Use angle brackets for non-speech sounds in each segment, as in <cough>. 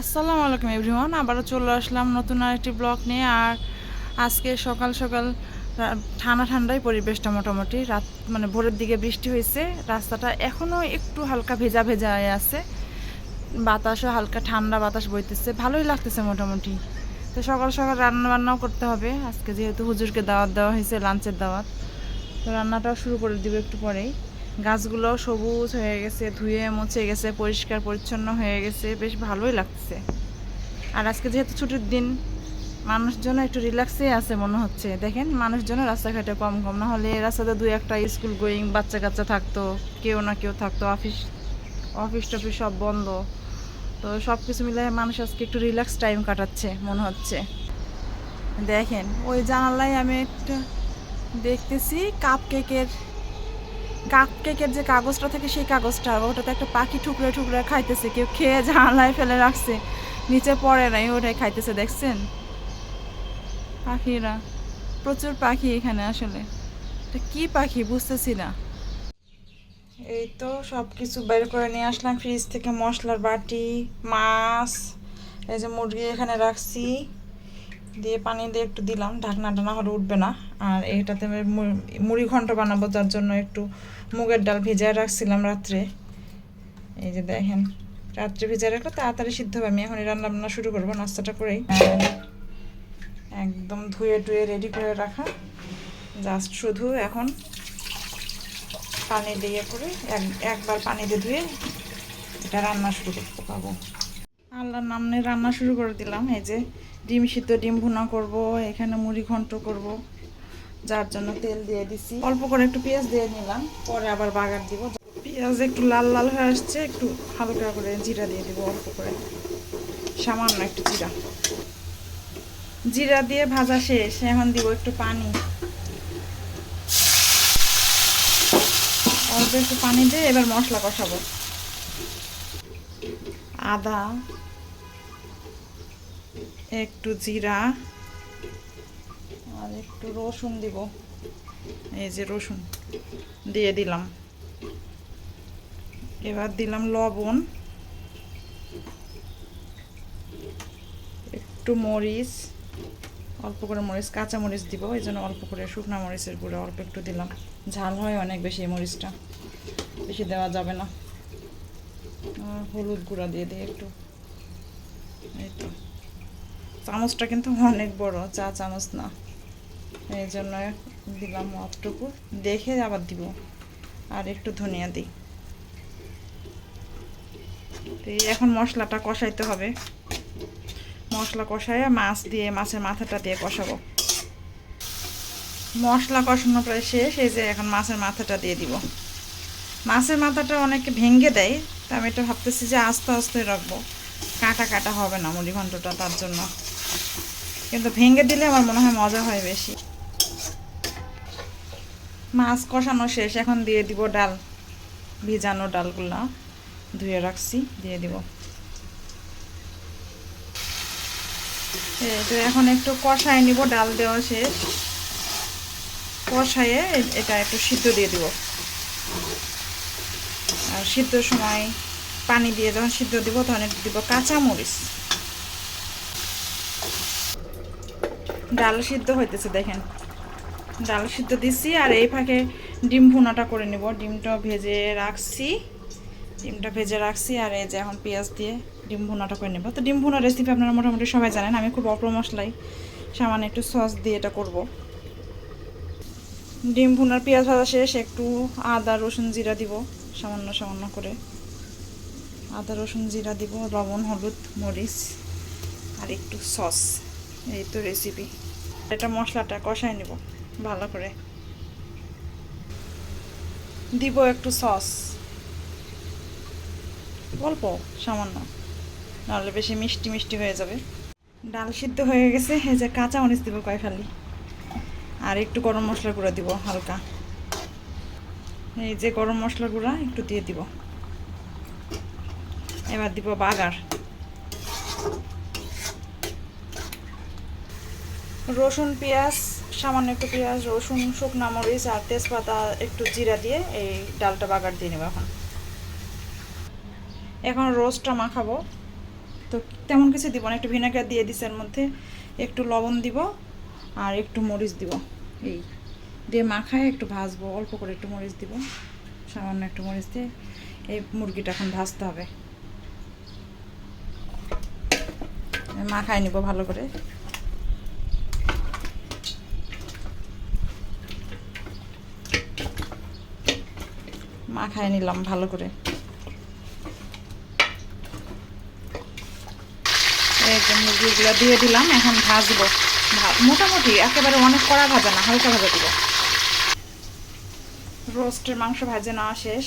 আসসালামু আলাইকুম এভরিওয়ান, আবারও চলে আসলাম নতুন আরেকটি ব্লগ নিয়ে। আর আজকে সকাল সকাল ঠান্ডা ঠান্ডাই পরিবেশটা মোটামুটি। রাত মানে ভোরের দিকে বৃষ্টি হয়েছে, রাস্তাটা এখনও একটু হালকা ভেজা ভেজা হয়ে আছে। বাতাসও হালকা ঠান্ডা বাতাস বইতেছে, ভালোই লাগতেছে মোটামুটি। তো সকাল সকাল রান্না বান্নাও করতে হবে। আজকে যেহেতু হুজুরকে দাওয়াত দেওয়া হয়েছে, লাঞ্চের দাওয়াত। তো রান্নাটাও শুরু করে দিব একটু পরেই। গাছগুলো সবুজ হয়ে গেছে, ধুয়ে মুছে গেছে, পরিষ্কার, পরিচ্ছন্ন হয়ে গেছে, বেশ ভালোই লাগছে আর আজকে যেহেতু ছুটির দিন, মানুষজন একটু রিল্যাক্সে আছে মনে হচ্ছে। দেখেন মানুষজন রাস্তাঘাটে কম কম, না হলে রাস্তাতে দুই একটা স্কুল গোয়িং বাচ্চা কাচ্চা থাকতো, কেউ না কেউ থাকতো অফিস অফিস টফিস সব বন্ধ। তো সব কিছু মিলে মানুষ আজকে একটু রিল্যাক্স টাইম কাটাচ্ছে মনে হচ্ছে। দেখেন, ওই জানালায় আমি একটা দেখতেছি কাপ কেকের কাপ কেকের যে কাগজটা থাকে সেই কাগজটা ওটাতে একটা পাখি ঠুকরে ঠুকরে খাইতেছে, কেউ খেয়ে জানালায় ফেলে রাখছে, নিচে পড়ে নাই, ওটাই খাইতেছে, দেখছেন? পাখিরা, প্রচুর পাখি এখানে আসলে। এটা কি পাখি বুঝতেছি না। এই তো সব কিছু বের করে নিয়ে আসলাম, ফ্রিজ থেকে মশলার বাটি, মাছ, এই যে মুরগি এখানে রাখছি। দিয়ে পানি দিয়ে একটু দিলাম, ঢাকনা টানা হলে উঠবে না। আর এটাতে মুড়ি ঘন্ট বানাবো, যার জন্য একটু মুগের ডাল ভিজায় রাখছিলাম রাত্রে। এই যে দেখেন, রাত্রে ভিজায় রাখলে তাড়াতাড়ি সিদ্ধ হবে। আমি এখন রান্না বান্না শুরু করব, নাস্তাটা করেই। একদম ধুয়ে টুয়ে রেডি করে রাখা। জাস্ট শুধু এখন পানি দিয়ে করে এক, একবার পানি দিয়ে ধুয়ে এটা রান্না শুরু করতে পারব। আল্লাহর নাম নিয়ে রান্না শুরু করে দিলাম। এই যে ডিম সিদ্ধ ডিম ভুনা করব, এখানে মুড়ি ঘন্ট করব, যার জন্য তেল দিয়ে দিছি। অল্প করে একটু পেঁয়াজ দিয়ে নিলাম, পরে আবার বাগার দিব। পেঁয়াজ একটু লাল লাল হয়ে আসছে, একটু হালকা করে জিরা দিয়ে দিব অল্প করে। সামান্য একটু জিরা। জিরা দিয়ে ভাজা শেষ, এখন দিব একটু পানি। অল্প একটু পানি দিয়ে এবার মশলা কষাবো। আদা একটু জিরা আর একটু রসুন দিব। এই যে রসুন দিয়ে দিলাম। এবার দিলাম লবণ, একটু মরিচ, অল্প করে মরিচ, কাঁচা মরিচ দিব, এই জন্য অল্প করে শুকনো মরিচের গুঁড়ো অল্প একটু দিলাম। ঝাল হয় অনেক বেশি এই মরিচটা, বেশি দেওয়া যাবে না। হলুদ গুঁড়া দিয়ে দিই একটু। এই তো। চামচটা কিন্তু অনেক বড়, চা চামচ না। এই জন্য দিলাম অতটুকু। দেখে আবার দিব। আর একটু ধনিয়া দিই। এখন মশলাটা কষাইতে হবে। মশলা কষাইয়া মাছ দিয়ে, মাছের মাথাটা দিয়ে কষাবো। মশলা কষানো প্রায় শেষ, এই যে এখন মাছের মাথাটা দিয়ে দিব। মাছের মাথাটা অনেকে ভেঙে দেয়, তা আমি এটা ভাবতেছি যে আস্তে আস্তে রাখব। কাটা কাটা হবে না মুড়ি ঘন্টটা তার জন্য। কিন্তু ভেঙে দিলে আমার মনে হয় মজা হয় বেশি। মাছ কষানো শেষ, এখন দিয়ে দিব ডাল। ভিজানো ডালগুলা ধুয়ে রাখছি, দিয়ে দিব। তো এখন একটু কষায় নিব, ডাল দেওয়া শেষ। কষায়ে এটা একটু সিদ্ধ দিয়ে দিব। আর সিদ্ধ সময় পানি দিয়ে যখন সিদ্ধ দিব, তখন একটু দিব কাঁচা ডাল সিদ্ধ হইতেছে, দেখেন। ডাল সিদ্ধ দিচ্ছি আর এই ফাঁকে ডিম ভুনাটা করে নিব। ডিমটা ভেজে রাখছি। ডিমটা ভেজে রাখছি আর এই যে এখন পেঁয়াজ দিয়ে ডিম ভুনাটা করে নেব। তো ডিম ভুনার রেসিপি আপনারা মোটামুটি সবাই জানেন, আমি খুব অল্প মশলাই সামান্য একটু সস দিয়ে এটা করব। ডিম ভুনার পেঁয়াজ ভাজা শেষ, একটু আদা, রসুন জিরা দিব, সামান্য সামান্য করে। আদা, রসুন জিরা দিব, লবণ, হলুদ, মরিচ আর একটু সস। এই তো রেসিপি এটা মশলাটা কষাই নেব, ভালো করে। দিব একটু সস অল্প, সামান্য। নাহলে বেশি মিষ্টি মিষ্টি হয়ে যাবে। ডাল সিদ্ধ হয়ে গেছে, এই যে কাঁচা মরিচ দিব কয় খালি আর একটু গরম মশলা গুঁড়া দিব, হালকা। এই যে গরম মশলা গুঁড়া, একটু দিয়ে দিব। এবার দিব বাগার। রসুন, পেঁয়াজ, সামান্য একটু পেঁয়াজ, রসুন, শুকনা মরিচ আর তেজপাতা, একটু জিরা দিয়ে এই ডালটা বাগার দিয়ে নেব এখন। এখন রোস্টটা মাখাবো। তো তেমন কিছু দিব না, একটু ভিনেগার দিয়ে দিছি এর মধ্যে, একটু লবণ দিব আর একটু মরিচ দিব। এই দিয়ে মাখায় একটু ভাজবো, অল্প করে একটু মরিচ দিব, সামান্য একটু মরিচ দিয়ে এই মুরগিটা এখন ভাজতে হবে। মাখায় নিব ভালো করে। মাখায় নিলাম ভালো করে। মুরগিগুলো দিয়ে দিলাম, এখন ভাজবো। মোটামুটি একেবারে অনেক কড়া ভাজা না, হালকা ভাজা দিব। রোস্টের মাংস ভাজে নেওয়া শেষ।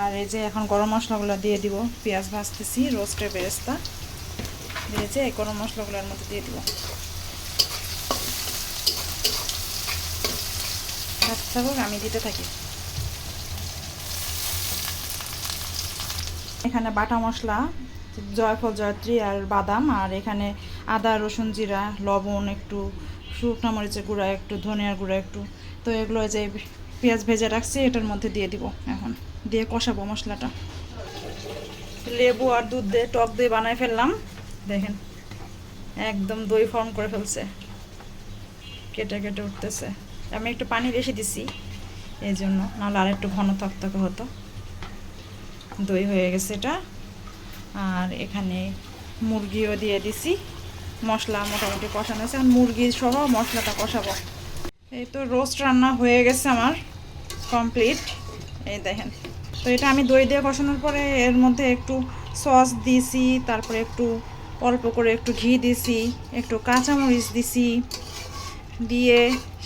আর এই যে এখন গরম মশলাগুলো দিয়ে দিব, পেঁয়াজ ভাজতেছি, রোস্টের বেরেস্তা। দিয়েছে এই গরম মশলাগুলোর মধ্যে দিয়ে দিব। আমি দিতে থাকি। এখানে বাটা মশলা, জয়ফল, জয়ত্রী আর বাদাম, আর এখানে আদা, রসুন, জিরা, লবণ, একটু শুকনো মরিচের গুঁড়া, একটু ধনিয়ার গুঁড়া, একটু, তো এগুলো যে পেঁয়াজ ভেজে রাখছি, এটার মধ্যে দিয়ে দিব এখন, দিয়ে কষাবো মশলাটা। লেবু আর দুধ দিয়ে টক দিয়ে বানাই ফেললাম, দেখেন, একদম দই ফর্ম করে ফেলছে, কেটে কেটে উঠতেছে। আমি একটু পানি বেশি দিছি, এই জন্য, নাহলে আর একটু ঘন থকথকে হতো। দই হয়ে গেছে এটা। আর এখানে মুরগিও দিয়ে দিছি। মশলা মোটামুটি কষানো আছে আর মুরগি সহ মশলাটা কষাবো। এই তো রোস্ট রান্না হয়ে গেছে আমার কমপ্লিট। এই দেখেন। তো এটা আমি দই দিয়ে কষানোর পরে এর মধ্যে একটু সস দিছি, তারপরে একটু অল্প করে একটু ঘি দিছি, একটু কাঁচামরিচ দিছি দিয়ে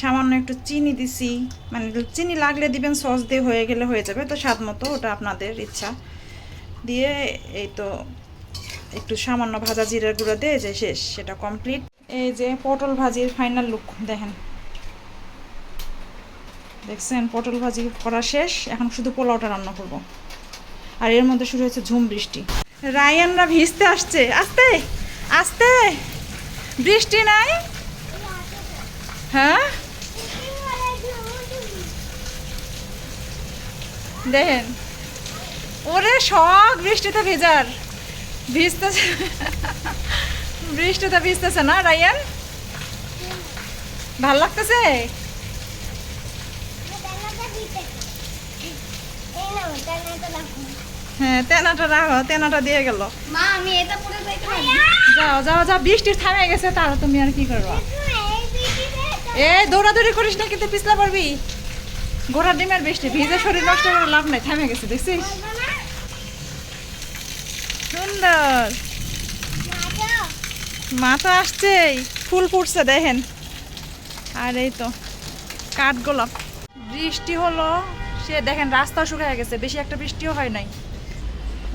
সামান্য একটু চিনি দিছি। মানে চিনি লাগলে দিবেন, সস দিয়ে হয়ে গেলে হয়ে যাবে, তো স্বাদ মতো ওটা আপনাদের ইচ্ছা। দিয়ে এই তো একটু সামান্য ভাজা জিরার গুঁড়ো দিয়ে যে শেষ, সেটা কমপ্লিট এই যে পটল ভাজির ফাইনাল লুক দেখেন। দেখছেন, পটল ভাজি করা শেষ, এখন শুধু পোলাওটা রান্না করব। আর এর মধ্যে শুরু হয়েছে ঝুম বৃষ্টি। রায়ানরা ভিজতে আসছে, আস্তে আস্তে। বৃষ্টি নাই? হ্যাঁ? দেখেন ওরে শখ বৃষ্টিতে ভেজার ভিজতেছে। বৃষ্টিতে ভিজতেছে না রায়ান? ভালো লাগতেছে? হ্যাঁ তেনাটা রাখো তেনাটা দিয়ে গেল। যাও যাও যাও বৃষ্টি থামে গেছে তাহলে তুমি আর কি করব? এ, দৌড়াদৌড়ি করিস না কিন্তু পিছলা পারবি। গোড়ার ডিমের বৃষ্টি। ভিজে শরীর নষ্ট করে লাভ নাই, থামে গেছে, দেখছিস? সুন্দর। মা তো আসছেই, ফুল ফুটছে, দেখেন। আর এই তো কাঠ গোলাপ বৃষ্টি হলো, সে দেখেন রাস্তাও শুকিয়ে গেছে, বেশি একটা বৃষ্টিও হয় নাই।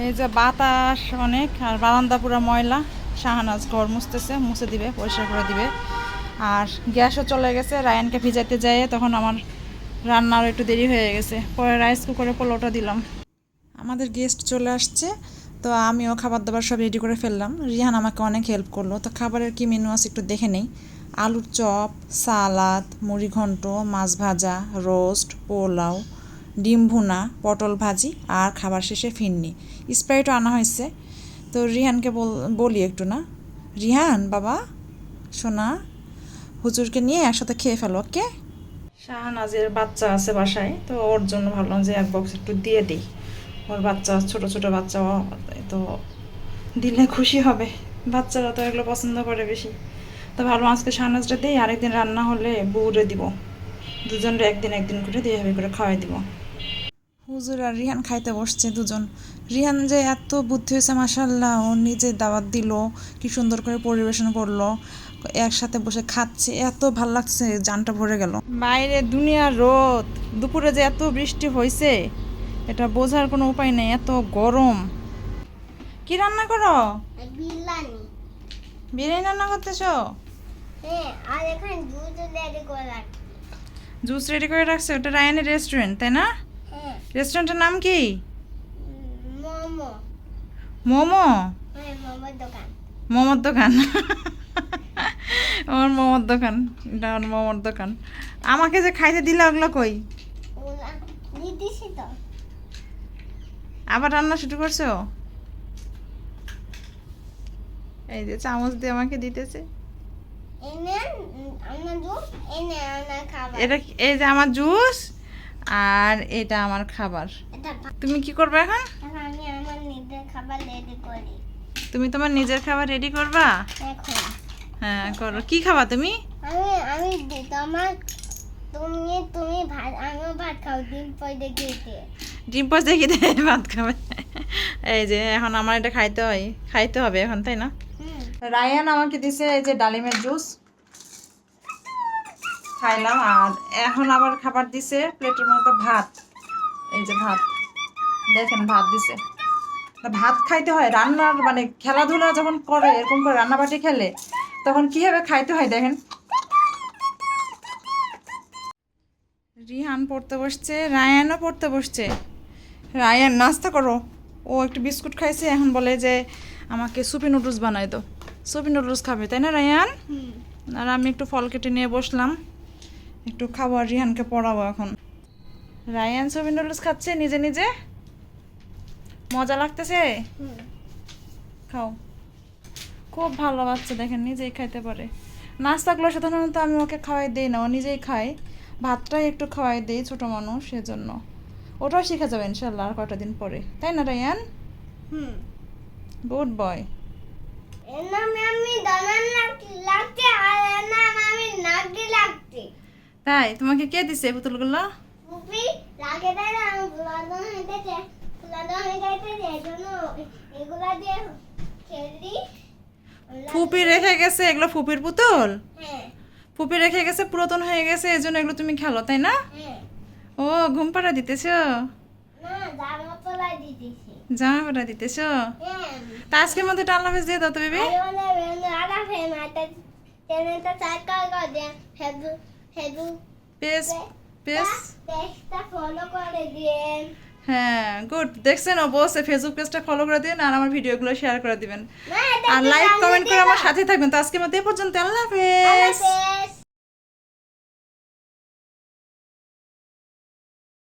এই যে বাতাস অনেক, আর বারান্দা পুরা ময়লা, শাহানাজ ঘর মুছতেছে, মুছে দিবে, পরিষ্কার করে দিবে। আর গ্যাসও চলে গেছে, রায়ানকে ভিজাইতে যায় তখন আমার রান্নার একটু দেরি হয়ে গেছে। পরে রাইস কুকারে পোলাওটা দিলাম। আমাদের গেস্ট চলে আসছে, তো আমিও খাবার দাবার সব রেডি করে ফেললাম। রিহান আমাকে অনেক হেল্প করল, তো খাবারের কি মেনু আছে একটু দেখে নেই। আলুর চপ, সালাদ, মুড়ি ঘন্ট, মাছ ভাজা রোস্ট পোলাও, ডিম ভুনা, পটল ভাজি আর খাবার শেষে ফিরনি। স্প্রাইটও আনা হয়েছে। তো রিহানকে বলি একটু না। রিহান, বাবা? সোনা? হুজুরকে নিয়ে একসাথে খেয়ে ফেলো ওকে? শাহনাজের বাচ্চা আছে বাসায় তো ওর জন্য ভাবলাম যে এক বক্স একটু দিয়ে দিই। ওর বাচ্চা ছোট ছোট বাচ্চা তো দিলে খুশি হবে। বাচ্চারা তো এগুলো পছন্দ করে বেশি। তো ভাবলাম আজকে শাহনাজটা দিই আরেকদিন রান্না হলে বউরে দিব। দুজনরে একদিন একদিন করে দিয়ে হবে করে খাওয়াই দিব। হুজুর আর রিহান খাইতে বসছে দুজন। রিহান যে এত বুদ্ধি হয়েছে মাসাল্লাহ ও নিজে দাওয়াত দিল কি সুন্দর করে পরিবেশন করল। একসাথে বসে খাচ্ছে এত ভালো লাগছে জানটা ভরে গেল। বাইরে দুনিয়ার রোদ দুপুরে যে এত বৃষ্টি হয়েছে এটা বোঝার কোনো উপায় নেই এত গরম। কি রান্না করো? বিরিয়ানি। বিরিয়ানি রান্না করতেছো? হ্যাঁ আর এখানে দুধ রেডি করে জুস রেডি করে রাখছো? ওটা রায়ানের রেস্টুরেন্ট তাই না? হ্যাঁ। রেস্টুরেন্টের নাম কি? মোমো। মোমো? হ্যাঁ মোমোর দোকান। মোমোর দোকান। <laughs> আমার মোমোর দোকান এটা আমার মোমোর দোকান। আমাকে যে খাইতে দিলে ওগুলো কই? আবার রান্না শুরু করছ? এই যে চামচ দিয়ে আমাকে দিতেছে। এটা এই যে আমার জুস আর এটা আমার খাবার। তুমি কি করবে এখন? তুমি তোমার নিজের খাবার রেডি করবা? এখন। হ্যাঁ করো। কি খাবা তুমি? আমি আমি তোমার তুমি তুমি ভাত আমিও ভাত খাও ডিম পয় দেখিয়েছে ডিম পোস্ট দেখি দে <laughs> ভাত খাবে। এই যে এখন আমার এটা খাইতে হয় খাইতে হবে এখন তাই না? রায়ান আমাকে দিছে এই যে ডালিমের জুস। খাইলাম আর এখন আবার খাবার দিছে প্লেটের মধ্যে ভাত। এই যে ভাত। দেখেন ভাত দিছে। ভাত খাইতে হয় রান্নার মানে খেলাধুলা যখন করে এরকম করে রান্নাবাটি খেলে তখন কীভাবে খাইতে হয় দেখেন। রিহান পড়তে বসছে রায়ানও পড়তে বসছে। রায়ান নাস্তা করো। ও একটু বিস্কুট খাইছে এখন বলে যে আমাকে সুপি নুডলস বানাই দাও। সুপি নুডলস খাবে তাই না রায়ান? আর আমি একটু ফল কেটে নিয়ে বসলাম। একটু খাব আর রিহানকে পড়াবো এখন। রায়ান সুপি নুডলস খাচ্ছে নিজে নিজে? মজা লাগতেছে? খাও। খুব ভালো বাচ্চা দেখেন নিজেই খাইতে পারে। নাস্তাগুলো সাধারণত আমি ওকে খাওয়াই দিই না ও নিজেই খায়। ভাতটাই একটু খাওয়াই দিই ছোটো মানুষ সেজন্য। ওটাও শিখে যাবে ইনশাল্লাহ আর কটা দিন পরে। তাই না রায়ান? হুম। গুড বয় এর নামে আমি দানার লাগ- আর এর নাম আমি নাগি লাগছে। তাই তোমাকে কে দিছে পুতুলগুলো ফুপি লাগে তাই না আমি ফুলাদন হেঁটেছে ফুলাদন হেঁটেছে এই এগুলা দিয়ে খেলি ফুপি রেখে গেছে এগুলো ফুপির পুতুল? হ্যাঁ। ফুপি রেখে গেছে পুরাতন হয়ে গেছে এই জন্য এগুলো তুমি খেলো তাই না? হ্যাঁ। ও ঘুম পাড়া দিতেছো? জামা পাড়া দিতেছো? হ্যাঁ। তা আজকের মধ্যে একটা আল্লাহ দিয়ে দাও তো বেবি। পেস পেস ফলো করে দিন। হ্যাঁ গুড দেখছেন অবশ্যই ফেসবুক পেজটা ফলো করে দিন আর আমার ভিডিওগুলো শেয়ার করে দিবেন। আর লাইক কমেন্ট করে আমার সাথে থাকবেন। তো আজকের মধ্যে এ পর্যন্ত আল্লাহ হাফেজ। হাফেজ।